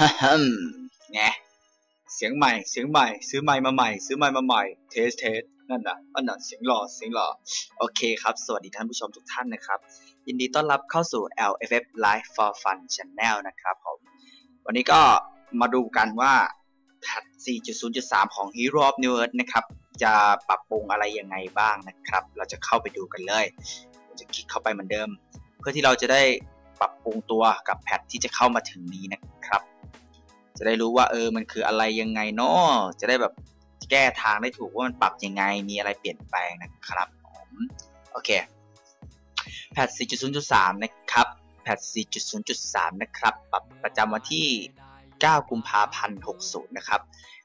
ฮึมไงเสียงใหม่ เสียงใหม่ ซื้อไมค์มาใหม่ ซื้อไมค์มาใหม่ เทสเทสนั่นน่ะอันน่ะเสียงหล่อ เสียงหล่อ โอเคครับ สวัสดีท่านผู้ชมทุกท่านนะครับ ยินดีต้อนรับเข้าสู่ LFF Live for Fun Channel นะครับผม วันนี้ก็มาดูกันว่าแพท4.0.3 ของ Hero of New Earth นะครับ จะปรับปรุงอะไรยังไงบ้างนะครับ เราจะเข้าไปดูกันเลย จะคลิกเข้าไปเหมือนเดิม เพื่อที่เราจะได้ปรับปรุงตัวกับแพทที่จะเข้ามาถึงนี้นะครับ จะได้รู้ว่าเออมันคืออะไรยังไงเนาะจะได้แบบแก้ทางได้ถูกว่ามันปรับยังไงมีอะไรเปลี่ยนแปลงนะครับผมโอเคแพท4.0.3 นะครับแพท4.0.3 นะครับปรับประจำวันที่ 9 กุมภาพันธ์ 60 นะครับ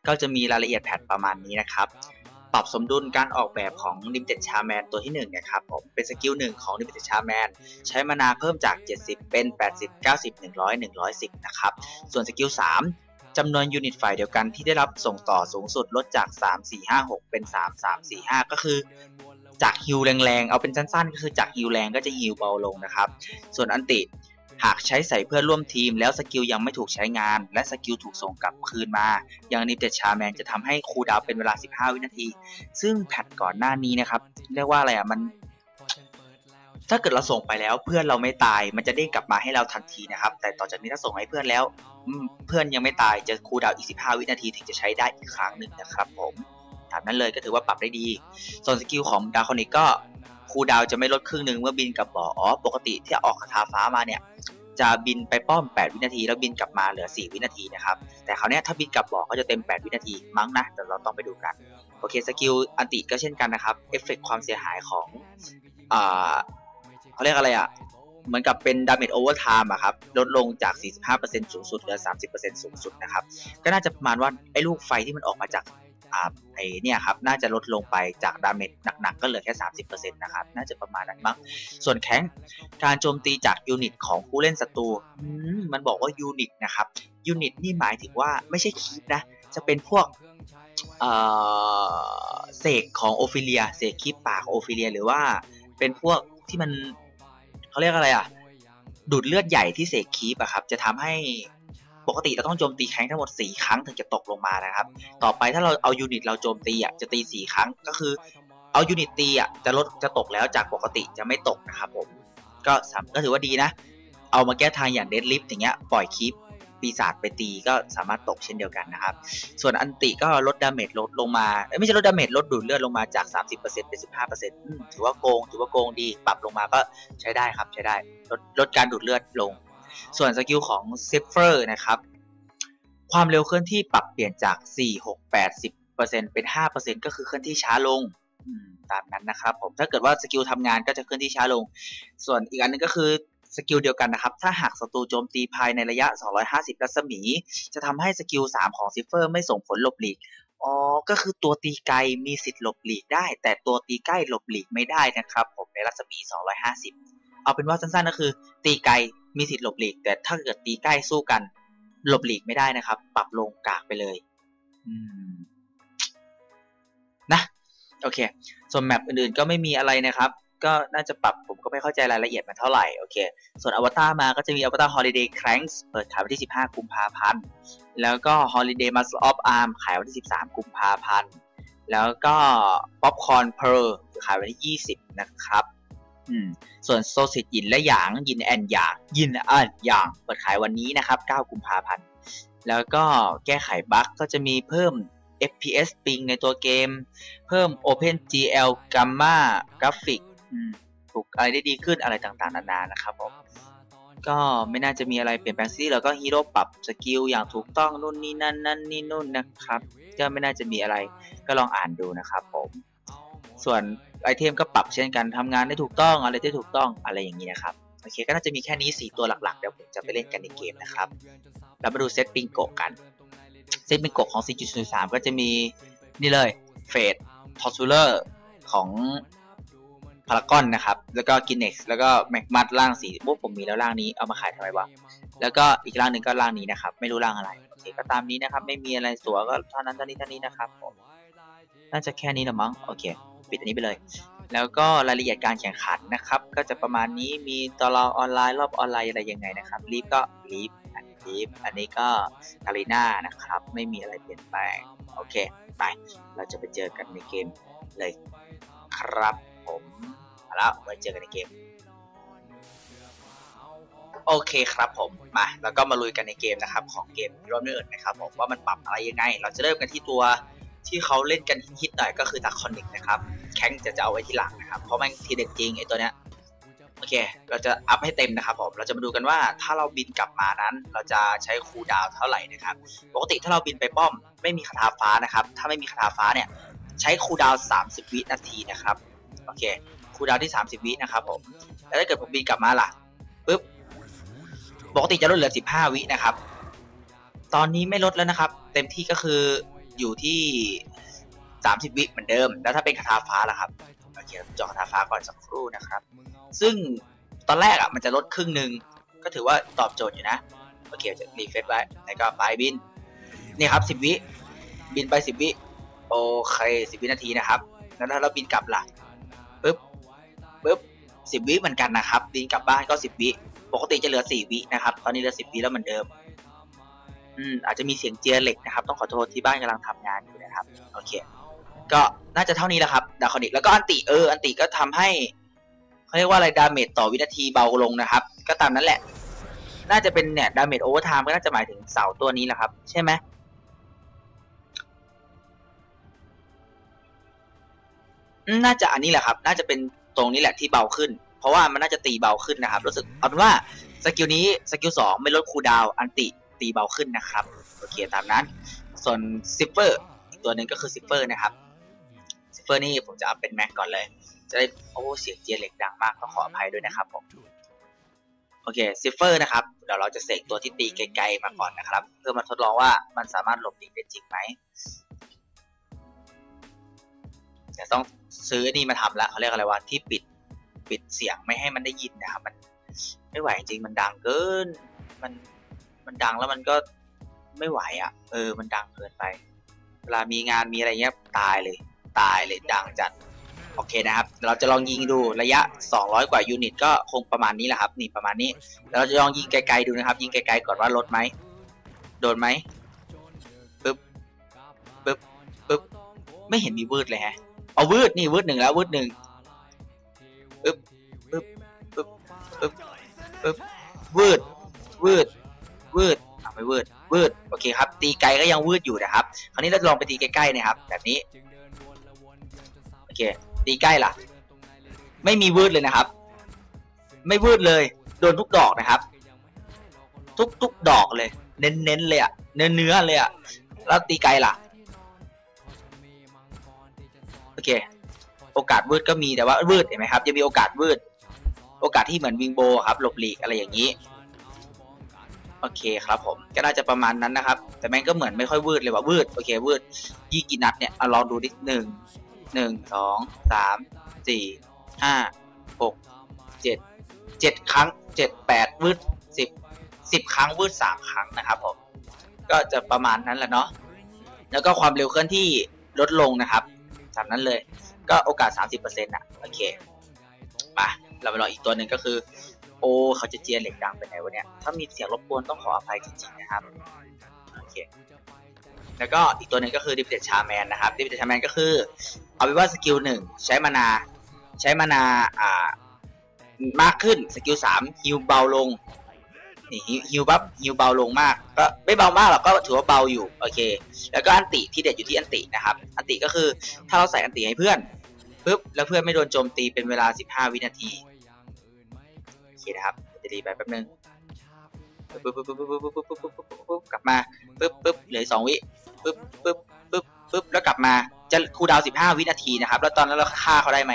ก็จะมีรายละเอียดแพทประมาณนี้นะครับ ปรับสมดุลการออกแบบของ Limited Charman ตัวที่1นะครับผมเป็นสกิล1ของ Limited Charman ใช้มานาเพิ่มจาก 70 เป็น 80 90 100 110 นะครับ ส่วนสกิล3จำนวนยูนิตฝ่ายเดียวกันที่ได้รับส่งต่อสูงสุดลดจาก 3 4 5 6 เป็น 3 3 4 5 ก็คือจากฮิลแรงๆ เอาเป็นสั้นๆ ก็คือจากฮิลแรงก็จะฮิลเบาลงนะครับ ส่วนอันติ หากใช้ใส่เพื่อร่วมทีมแล้วสกิลยังไม่ถูกใช้งาน และสกิลถูกส่งกลับคืนมา อย่างนิเตชาแมนจะทำให้คูดาวเป็นเวลา 15 วินาที ซึ่งแพทก่อนหน้านี้นะครับเรียกว่าอะไรอะมันถ้าเกิดเราส่งไปแล้วเพื่อนเราไม่ตายมันจะเด้งกลับมาให้เราทันทีนะครับ แต่ต่อจากนี้ถ้าส่งให้เพื่อนแล้วเพื่อนยังไม่ตายจะคูดาวอีก 15 วินาทีถึงจะใช้ได้อีกครั้งหนึ่งนะครับผมตามนั้นเลยก็ถือว่าปรับได้ดี ส่วนสกิลของดาวคอนิกก็ คูดาวจะไม่ลดครึ่งหนึ่งเมื่อบินกลับบ่ออ๋อปกติที่ออกคาถาฟ้ามาเนี่ยจะบินไปป้อม 8 วินาที แล้วบินกลับมาเหลือ 4 วินาทีนะครับ แต่คราวเนี้ยถ้าบินกลับบ่อก็จะเต็ม 8 วินาทีมั้งนะ แต่เราต้องไปดูกัน โอเค สกิลอันติก็เช่นกันนะครับ เอฟเฟกความเสียหายของอ่าเขาเรียกอะไรอะ เหมือนกับเป็นดาเมจโอเวอร์ไทม์อะครับ ลดลงจาก 45%สูงสุดเหลือ 30%สูงสุดนะครับ ก็น่าจะประมาณว่า ไอ้ลูกไฟที่มันออกมาจาก ไอเนี่ยครับน่าจะลดลงไปจากดาเมจหนักๆก็เหลือแค่ 30%นะครับน่าจะประมาณนั้นมั้งส่วนแข้งการโจมตีจากยูนิตของผู้เล่นศัตรูมันบอกว่ายูนิตนะครับยูนิตนี่หมายถึงว่าไม่ใช่คีปนะ จะเป็นพวกเสกของโอฟิเลียเสกคีปปากโอฟิเลีย หรือว่าเป็นพวกที่มันเขาเรียกอะไรอะดูดเลือดใหญ่ที่เสกคีปอะครับ จะทำให้ ปกติเราต้องโจมตีแข้งทั้งหมด 4 ครั้งถึงจะตกลงมานะครับ ต่อไปถ้าเราเอายูนิตเราโจมตีอะจะตี 4 ครั้งก็คือ เอายูนิตตีอะจะลดจะตกแล้วจากปกติจะไม่ตกนะครับผมก็สามก็ถือว่าดีนะ เอามาแก้ทางอย่างเดดลิฟอย่างเงี้ยปล่อยคลิปปีศาจไปตีก็สามารถตกเช่นเดียวกันนะครับ ส่วนอันติก็ลดดาเมจลดลงมา ไม่ใช่ลดดาเมจลดดูดเลือดลงมาจาก 30%เป็น15%อืมถือว่าโกง ถือว่าโกงดี ปรับลงมาก็ใช้ได้ครับใช้ได้ ลดลดการดูดเลือดลง ส่วนสกิลของเซฟเฟอร์นะครับ ความเร็วเคลื่อนที่ปรับเปลี่ยนจาก 4 6 8 10 เป็น 5%ก็คือเคลื่อนที่ช้าลงตามนั้นนะครับผมถ้าเกิดว่าสกิลทำงานก็จะเคลื่อนที่ช้าลง ส่วนอีกอันหนึงก็คือสกิลเดียวกันนะครับ ถ้าหากศัตรูโจมตีภายในระยะ 250 รัศมี จะทำให้สกิล 3 ของซิฟเฟอร์ไม่ส่งผลหลบหลีก อ๋อ ก็คือตัวตีไกลมีสิทธิ์หลบหลีกได้ แต่ตัวตีใกล้หลบหลีกไม่ได้นะครับ ผมในรัศมี 250 เอาเป็นว่าสั้นๆก็คือ ตีไกลมีสิทธิ์หลบหลีก แต่ถ้าเกิดตีใกล้สู้กัน หลบหลีกไม่ได้นะครับ ปรับลงกากไปเลยนะโอเค ส่วนแมปอื่นๆก็ไม่มีอะไรนะครับ ก็น่าจะปรับผมก็ไม่เข้าใจรายละเอียดมันเท่าไหร่โอเค ส่วนอวตารมาก็จะมีอวตาร Holiday Cranks เปิดขายวันที่ 15 กุมภาพันธ์แล้วก็ Holiday Muscle of Arm ขายวันที่ 13 กุมภาพันธ์แล้วก็ Popcorn Pearl ขายวันที่ 20 นะครับ อืมส่วนโซซิตยินและหยางยินแอนหยางยินอ่านหยางเปิดขายวันนี้นะครับ 9 กุมภาพันธ์ แล้วก็แก้ไขบั๊กก็จะมีเพิ่ม FPS ping ในตัวเกม เพิ่ม OpenGL Gamma Graphic ถูกอะไรได้ดีขึ้นอะไรต่างๆ นานานะครับผมก็ไม่น่าจะมีอะไรเปลี่ยนแปลงซีแล้วก็ฮีโร่ปรับสกิลอย่างถูกต้องนู่นนี่นั่นนั่นนี่นู่นนะครับ ก็ไม่น่าจะมีอะไรก็ลองอ่านดูนะครับผม ส่วน ไอเทมก็ปรับเช่นกันทำงานได้ถูกต้องอะไรได้ถูกต้องอะไรอย่างนี้นะครับโอเคก็น่าจะมีแค่นี้ 4 ตัวหลักๆ เดี๋ยวผมจะไปเล่นกันในเกมนะครับแล้วมาดูเซตปิงโกกัน เซตปิงโกของ 4.03 ก็จะมีนี่เลยเฟดทอสซูเลอร์ของพารากอนนะครับ แล้วก็กินเน็กซ์แล้วก็แมกมัดล่างสีพวกผมมีแล้วล่างนี้เอามาขายทำไมวะ แล้วก็อีกล่างหนึ่งก็ล่างนี้นะครับ ไม่รู้ล่างอะไรโอเคก็ตามนี้นะครับ ไม่มีอะไรสัวก็เท่านั้นเท่านี้เท่านี้นะครับผมน่าจะแค่นี้นะมั้ง โอเค ปิดอันนี้ไปเลย แล้วก็รายละเอียดการแข่งขันนะครับ ก็จะประมาณนี้มีตารางออนไลน์รอบออนไลน์อะไรยังไงนะครับรีบก็รีบนะทีฟอันนี้ก็กาลิน่านะครับ ไม่มีอะไรเปลี่ยนแปลงโอเคไปเราจะไปเจอกันในเกมเลยครับผมเอาแล้วไว้เจอกันในเกม โอเคครับผมมาแล้วก็มาลุยกันในเกมนะครับ ของเกมรอบเนิร์ดนะครับผมว่ามันปรับอะไรยังไง เราจะเริ่มกันที่ตัว ที่เขาเล่นกันฮิตๆหน่อยก็คือดักคอนิกนะครับแข้งจะจะเอาไว้ที่หลังนะครับ เพราะมันทีเด็ดจริงไอ้ตัวเนี้ยโอเค เราจะอัพให้เต็มนะครับผม เราจะมาดูกันว่าถ้าเราบินกลับมานั้น เราจะใช้คูดาวเท่าไหร่นะครับ ปกติถ้าเราบินไปป้อม ไม่มีคาถาฟ้านะครับ ถ้าไม่มีคาถาฟ้าเนี่ย ใช้คูดาว 30 วินาทีนะครับ โอเค คูดาวที่ 30 วินะครับผม แล้วถ้าเกิดผมบินกลับมาล่ะปึ๊บ ปกติจะลดเหลือ 15 วินะครับ ตอนนี้ไม่ลดแล้วนะครับ เต็มที่ก็คือ อยู่ที่30วิเหมือนเดิม แล้วถ้าเป็นคาถาฟ้าล่ะครับโอเคเจาะคาถาฟ้าก่อนสักครู่นะครับ ซึ่งตอนแรกอะมันจะลดครึ่งหนึ่งก็ถือว่าตอบโจทย์อยู่นะโอเคจะรีเฟซไว้แล้วก็ไปบินนี่ครับ10วิบินไป10วิโอเค10วินาทีนะครับแล้วถ้าเราบินกลับล่ะปึ๊บปึ๊บ10วิเหมือนกันนะครับบินกลับบ้านก็10วิปกติจะเหลือ4วินะครับ ตอนนี้เหลือ10วิแล้วเหมือนเดิม อืมอาจจะมีเสียงเจียเหล็กนะครับ ต้องขอโทษที่บ้านกำลังทำงานอยู่นะครับ โอเค ก็น่าจะเท่านี้แหละครับดาคอนิกแล้วก็อันติเอออันติก็ทำให้เขาเรียกว่าอะไรดาเมจต่อวินาทีเบาลงนะครับ ก็ตามนั้นแหละ น่าจะเป็นเนี่ยดาเมจโอเวอร์ไทม์ก็น่าจะหมายถึงเสาตัวนี้แหละครับ ใช่ไหมน่าจะอันนี้แหละครับ น่าจะเป็นตรงนี้แหละที่เบาขึ้น เพราะว่ามันน่าจะตีเบาขึ้นนะครับ รู้สึกเอาเป็นว่าสกิลนี้สกิลสองไม่ลดคูลดาวอันติ ตีเบาขึ้นนะครับ โอเคตามนั้น ส่วนซิปเปอร์อีกตัวหนึ่งก็คือซิปเปอร์นะครับซิปเปอร์นี่ผมจะเอาเป็นแม็กก่อนเลย จะได้โอ้เสียงเจียเหล็กดังมากต้องขออภัยด้วยนะครับผมโอเคซิฟเฟอร์นะครับเดี๋ยวเราจะเสกตัวที่ตีไกลๆมาก่อนนะครับ เพื่อมาทดลองว่ามันสามารถหลบหลีกได้จริงไหมเดี๋ยวต้องซื้อนี่มาทำละเขาเรียกอะไรวะที่ปิดปิดเสียงไม่ให้มันได้ยินนะครับ มันไม่ไหวจริงมันดังเกิน มัน มันดังแล้วมันก็ไม่ไหวอะ่ะ เออ มันดังเกินไป เวลามีงานมีอะไรเงี้ยตายเลย ตายเลยดังจัด โอเคนะครับ เราจะลองยิงดูระยะ 200 กว่ายูนิตก็คงประมาณนี้แหละครับ นี่ประมาณนี้แล้วเราจะลองยิงไกลๆดูนะครับ ยิงไกลๆก่อนว่าลดไหม โดนไหมปึ๊บ ปึ๊บ ปึ๊บ ไม่เห็นมีวืดเลยฮะ เอาวืดนี่วืดหนึ่งแล้ววืดหนึ่งปึ๊บ ปึ๊บ ปึ๊บ ปึ๊บ ปึ๊บ วืด วืด วืดเอาไม่วืดวืดโอเคครับ ตีไกลก็ยังวืดอยู่นะครับ คราวนี้เราจะลองไปตีใกล้ๆนะครับ แบบนี้โอเค ตีใกล้ล่ะ ไม่มีวืดเลยนะครับ ไม่วืดเลย โดนทุกดอกนะครับ ทุกทุกดอกเลย เน้นเน้นเลยอะเนื้อเนื้อเลยอะแล้วตีไกลล่ะโอเค โอกาสวืดก็มีแต่ว่าวืดเห็นไหมครับจะมีโอกาสวืดโอกาสที่เหมือนวิงโบครับหลบหลีกอะไรอย่างนี้ โอเคครับผมก็น่าจะประมาณนั้นนะครับ แต่แม่งก็เหมือนไม่ค่อยวืดเลยว่าวืดโอเควืดยี่กี่นัดเนี่ยเอาลองดูดิหนึ่งหนึ่งสองสามสี่ห้าหกเจ็ดเจ็ดครั้งเจ็ดแปดวืดสิบสิบครั้งวืดสามครั้งนะครับผมก็จะประมาณนั้นแหละเนาะแล้วก็ความเร็วเคลื่อนที่ลดลงนะครับตามนั้นเลย ก็โอกาส 30%อะโอเคมาเราไปลองอีกตัวหนึ่งก็คือ โอ้เขาจะเจียเหล็กดังไปไหนวะเนี่ย ถ้ามีเสียงรบกวนต้องขออภัยจริงๆนะครับ โอเค แล้วก็อีกตัวหนึ่งก็คือดิฟเดชาแมนนะครับดิฟเดชาแมนก็คือ เอาเป็นว่าสกิลหนึ่งใช้มานา ใช้มานาอ่ามากขึ้นสกิลสามฮิวเบาลงนี่ฮิวปั๊บฮิวเบาลงมาก ก็ไม่เบามากหรอกก็ถือว่าเบาอยู่โอเค แล้วก็อันติที่เด็ดอยู่ที่อันตินะครับ อันติก็คือถ้าเราใส่อันติให้เพื่อนปุ๊บแล้วเพื่อนไม่โดนโจมตีเป็นเวลา 15 วินาที นะครับจะรีไปแป๊บนึงปึ๊บปึ๊บปึ๊บปึ๊บปึ๊บปึ๊บปึ๊บปึ๊บปึ๊บปึ๊บกลับมาปึ๊บปึ๊บเหลือสองวิปึ๊บปึ๊บปึ๊บปึ๊บแล้วกลับมาจะคูลดาวน์15วินาทีนะครับ แล้วตอนนั้นเราฆ่าเขาได้ไหม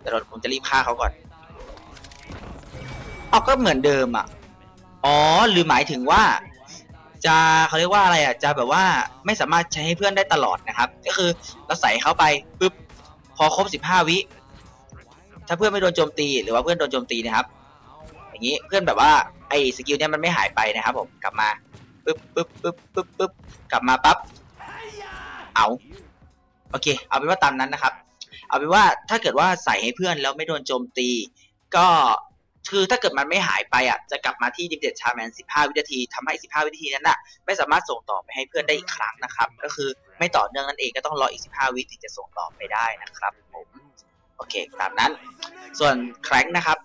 แต่เราผมจะรีบฆ่าเขาก่อนเอาก็เหมือนเดิมอะอ๋อหรือหมายถึงว่า จะเขาเรียกว่าอะไรอะจะแบบว่าไม่สามารถใช้ให้เพื่อนได้ตลอดนะครับ ก็คือเราใส่เข้าไปปุ๊บพอครบ15วิถ้าเพื่อนไม่โดนโจมตี หรือว่าเพื่อนโดนโจมตีนะครับ อย่างนี้เพื่อนแบบว่าไอ้สกิลเนี้ยมันไม่หายไปนะครับผมกลับมาปุ๊บปุ๊บปุ๊บปุ๊บปุ๊บกลับมาปั๊บเอาโอเค เอาเป็นว่าตามนั้นนะครับ เอาเป็นว่าถ้าเกิดว่าใส่ให้เพื่อนแล้วไม่โดนโจมตี ก็คือถ้าเกิดมันไม่หายไปอะจะกลับมาที่ดิมเด็ดชาแมน 15 วินาทีทำให้ 15 วินาทีนั้นน่ะไม่สามารถส่งต่อไปให้เพื่อนได้อีกครั้งนะครับ ก็คือไม่ต่อเนื่องนั่นเองก็ต้องรออีก 15 วิถึงจะส่งต่อไปได้นะครับผมโอเคตามนั้น ส่วนแครงนะครับ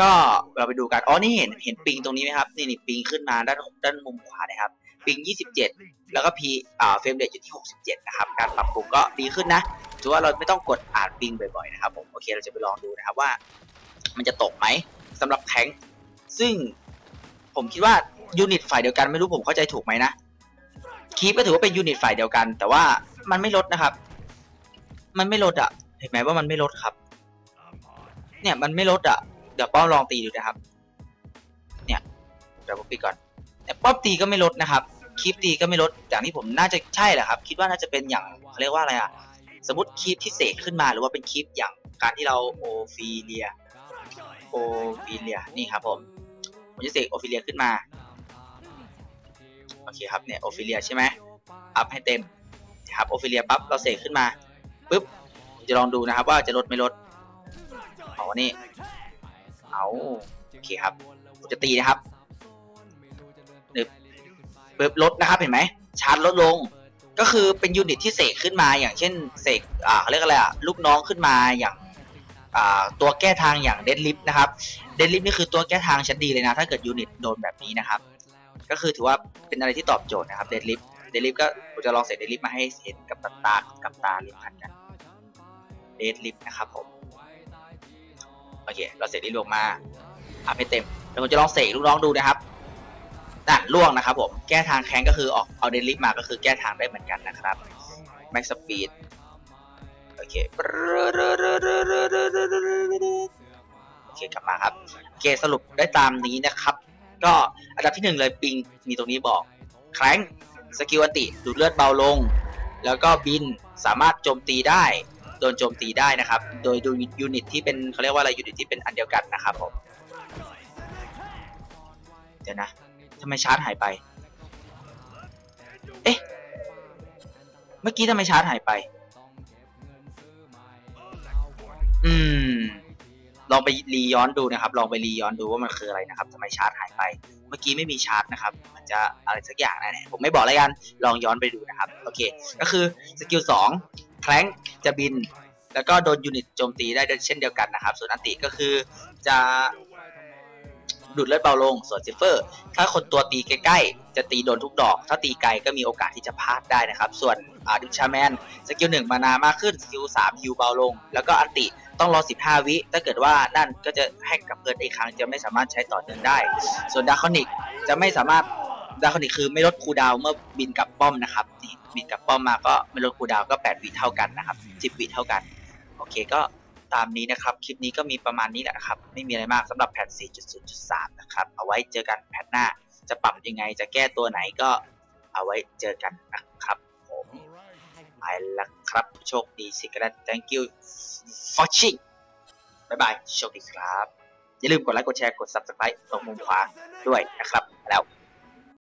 ก็เราไปดูกัน อ๋อ นี่เห็นเห็นปิงตรงนี้ไหมครับ นี่นี่ปิงขึ้นมาด้านด้านมุมขวานะครับ ปิง 27 แล้วก็พีอ่าเฟรมเรทอยู่ที่ 67 นะครับ การปรับปรุงก็ดีขึ้นนะถือว่าเราไม่ต้องกดอ่านปิงบ่อยๆนะครับผม โอเค เราจะไปลองดูนะครับว่า มันจะตกไหมสำหรับแทงค์ซึ่งผมคิดว่ายูนิตฝ่ายเดียวกันไม่รู้ผมเข้าใจถูกไหมนะคีปก็ถือว่าเป็นยูนิตฝ่ายเดียวกัน แต่ว่ามันไม่ลดนะครับ มันไม่ลดอะเห็นไหมว่ามันไม่ลดครับ เนี่ยมันไม่ลดอะ เดี๋ยวป้อมลองตีดูนะครับ เนี่ยเดี๋ยวผมปิดก่อนเนี่ยป้อมตีก็ไม่ลดนะครับคีปตีก็ไม่ลดอย่างที่ผมน่าจะใช่แหละครับ คิดว่าน่าจะเป็นอย่างเขาเรียกว่าอะไรอะสมมติคีปที่เสกขึ้นมาหรือว่าเป็นคีปอย่างการที่เราโอฟีเลียโอฟิเลียนี่ครับผมผมจะเสกโอฟิเลียขึ้นมาโอเคครับเนี่ยโอฟิเลียใช่ไหมอัพให้เต็มครับโอฟิเลียปั๊บเราเสกขึ้นมาปุ๊บจะลองดูนะครับว่าจะลดไม่ลดเอนี่ เอาโอเคครับผมจะตีนะครับนึบปุ๊บลดนะครับเห็นไหมชาร์จลดลง ก็คือเป็นยูนิตที่เสกขึ้นมาอย่างเช่นเสกอ่าเขาเรียกอะไรอะลูกน้องขึ้นมาอย่างตัวแก้ทางอย่างเดดลิฟนะครับเดดลิฟนี่คือตัวแก้ทางชั้นดีเลยนะ ถ้าเกิดยูนิตโดนแบบนี้นะครับ ก็คือถือว่าเป็นอะไรที่ตอบโจทย์นะครับเดดลิฟเดดลิฟก็ผมจะลองเสร็จเดดลิฟมาให้เห็นกับตาตากับตาลิฟพันกันเดดลิฟนะครับผม โอเค เราเสร็จนี้ลงมาอัพให้เต็มแล้วผมจะลองเสกลูกน้องดูนะครับนั่นล่วงนะครับผม แก้ทางแข้งก็คือออกเอาเดดลิฟมาก็คือแก้ทางได้เหมือนกันนะครับแม็กสปีดโอเคโอเคกลับมาครับโอเคสรุปได้ตามนี้นะครับ ก็อันดับที่หนึ่งเลยปิงมีตรงนี้บอกแคร้งสกิลอัติดูดเลือดเบาลง แล้วก็บินสามารถโจมตีได้ โดนโจมตีได้นะครับ โดยดูยูนิตที่เป็นเขาเรียกว่าอะไรยูนิตที่เป็นอันเดียวกันนะครับผมเดี๋ยวนะทำไมชาร์จหายไป เอ๊ะ เมื่อกี้ทำไมชาร์จหายไป อืม ลองไปรีย้อนดูนะครับ ลองไปรีย้อนดูว่ามันคืออะไรนะครับทำไมชาร์จหายไป เมื่อกี้ไม่มีชาร์จนะครับ มันจะอะไรสักอย่างแน่ๆผมไม่บอกแล้วกัน ลองย้อนไปดูนะครับ โอเค ก็คือสกิลสอง ลงจะบิน แล้วก็โดนยูนิตโจมตีได้เช่นเดียวกันนะครับ ส่วนอันติก็คือจะดูดเลือดเบาลง ส่วนซิฟเฟอร์ ถ้าคนตัวตีใกล้ๆ จะตีโดนทุกดอก ถ้าตีไกลก็มีโอกาสที่จะพลาดได้นะครับ ส่วนอาดิชาแมนสกิลหนึ่งมานามากขึ้น สกิลสามฮิวเบาลง แล้วก็อันติต้องรอ 15 วิ ถ้าเกิดว่านั่นก็จะแฮกกับเพิร์ดอีกครั้งจะไม่สามารถใช้ต่อเนื่องได้ ส่วนดาร์คอนิกจะไม่สามารถดาร์คอนิกคือไม่ลดคูดาวเมื่อบินกับป้อมนะครับนี่ บินกับป้อมมาก็ไม่ลดคูดาวก็ 8วิเท่ากันนะครับ10วิเท่ากัน โอเคก็ตามนี้นะครับ คลิปนี้ก็มีประมาณนี้แหละครับ ไม่มีอะไรมากสำหรับแพท 4.0.3 นะครับ เอาไว้เจอกันแพทหน้า จะปรับยังไง จะแก้ตัวไหนก็เอาไว้เจอกันนะครับผมไปละครับ โชคดีสิกัน thank you for watching บ๊ายบาย โชคดีครับ อย่าลืมกดไลค์ กดแชร์ กด subscribe ตรงมุมขวาด้วยนะครับ แล้ว